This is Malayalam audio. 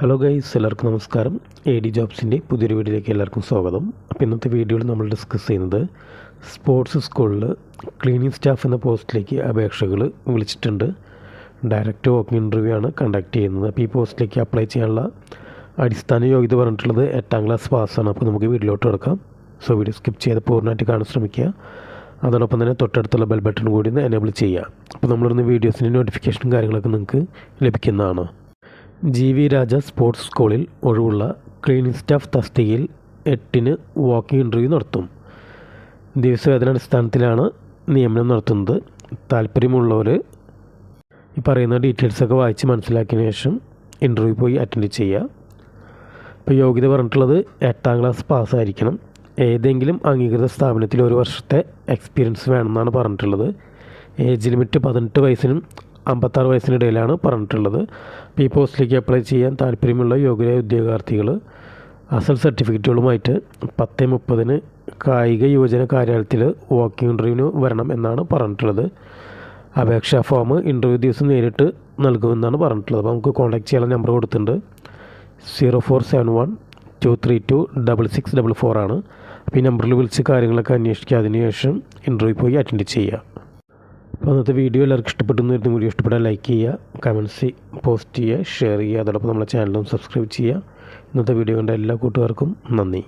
ഹലോ ഗൈസ് എല്ലാവർക്കും നമസ്കാരം. എ ഡി ജോബ്സിന്റെ പുതിയൊരു വീഡിയോയിലേക്ക് എല്ലാവർക്കും സ്വാഗതം. അപ്പോൾ ഇന്നത്തെ വീഡിയോയിൽ നമ്മൾ ഡിസ്കസ് ചെയ്യുന്നത് സ്പോർട്സ് സ്കൂളിൽ ക്ലീനിങ് സ്റ്റാഫ് എന്ന പോസ്റ്റിലേക്ക് അപേക്ഷകൾ വിളിച്ചിട്ടുണ്ട്. ഡയറക്റ്റ് വോക്കിംഗ് ഇന്റർവ്യൂ ആണ് കണ്ടക്ട് ചെയ്യുന്നത്. അപ്പോൾ ഈ പോസ്റ്റിലേക്ക് അപ്ലൈ ചെയ്യാനുള്ള അടിസ്ഥാന യോഗ്യത പറഞ്ഞിട്ടുള്ളത് എട്ടാം ക്ലാസ് പാസ്സാണ് അപ്പോൾ നമുക്ക് വീഡിയോയിലോട്ട് കിടക്കാം. സോ വീഡിയോ സ്കിപ്പ് ചെയ്ത് പൂർണമായിട്ട് കാണാൻ ശ്രമിക്കുക. അതോടൊപ്പം തന്നെ തൊട്ടടുത്തുള്ള ബെൽ ബട്ടൺ കൂടി ഒന്ന് എനേബിൾ ചെയ്യുക. അപ്പോൾ നമ്മളിന്ന് വീഡിയോസിന്റെ നോട്ടിഫിക്കേഷനും കാര്യങ്ങളൊക്കെ നിങ്ങൾക്ക് ലഭിക്കുന്നതാണ്. ജി വി രാജ സ്പോർട്സ് സ്കൂളിൽ ഒഴിവുള്ള ക്ലീനിങ് സ്റ്റാഫ് തസ്തികയിൽ എട്ടിന് വാക്കിംഗ് ഇന്റർവ്യൂ നടത്തും. ദിവസവേതനാടിസ്ഥാനത്തിലാണ് നിയമനം നടത്തുന്നത്. താല്പര്യമുള്ളവർ ഈ പറയുന്ന ഡീറ്റെയിൽസൊക്കെ വായിച്ച് മനസ്സിലാക്കിയ ശേഷം ഇന്റർവ്യൂ പോയി അറ്റൻഡ് ചെയ്യുക. ഇപ്പോൾ യോഗ്യത പറഞ്ഞിട്ടുള്ളത് എട്ടാം ക്ലാസ് പാസ്സായിരിക്കണം. ഏതെങ്കിലും അംഗീകൃത സ്ഥാപനത്തിൽ ഒരു വർഷത്തെ എക്സ്പീരിയൻസ് വേണമെന്നാണ് പറഞ്ഞിട്ടുള്ളത്. ഏജ് ലിമിറ്റ് പതിനെട്ട് വയസ്സിനും അമ്പത്താറ് വയസ്സിനിടയിലാണ് പറഞ്ഞിട്ടുള്ളത്. ഈ പോസ്റ്റിലേക്ക് അപ്ലൈ ചെയ്യാൻ താല്പര്യമുള്ള യോഗ്യരായ ഉദ്യോഗാർത്ഥികൾ അസൽ സർട്ടിഫിക്കറ്റുകളുമായിട്ട് പത്ത് മുപ്പതിന് കായിക യുവജന കാര്യാലയത്തിൽ വാക്കിംഗ് ഇന്റർവ്യൂവിന് വരണം എന്നാണ് പറഞ്ഞിട്ടുള്ളത്. അപേക്ഷാ ഫോം ഇന്റർവ്യൂ ദിവസം നേരിട്ട് നൽകുമെന്നാണ് പറഞ്ഞിട്ടുള്ളത്. അപ്പോൾ നമുക്ക് കോൺടാക്ട് ചെയ്യാനുള്ള നമ്പർ കൊടുത്തിട്ടുണ്ട്. Zero four seven one two three two double six double four ആണ്. അപ്പോൾ ഈ നമ്പറിൽ വിളിച്ച് കാര്യങ്ങളൊക്കെ അന്വേഷിക്കുക. അതിനുശേഷം ഇന്റർവ്യൂ പോയി അറ്റൻഡ് ചെയ്യുക. അപ്പോൾ അന്നത്തെ വീഡിയോ എല്ലാവർക്കും ഇഷ്ടപ്പെട്ടു എന്ന് വരുന്ന വീഡിയോ ഇഷ്ടപ്പെട്ടാൽ ലൈക്ക് ചെയ്യുക കമൻസ് പോസ്റ്റ് ചെയ്യുക ഷെയർ ചെയ്യുക. അതോടൊപ്പം നമ്മളെ ചാനലും സബ്സ്ക്രൈബ് ചെയ്യുക. ഇന്നത്തെ വീഡിയോ കണ്ട എല്ലാ കൂട്ടുകാർക്കും നന്ദി.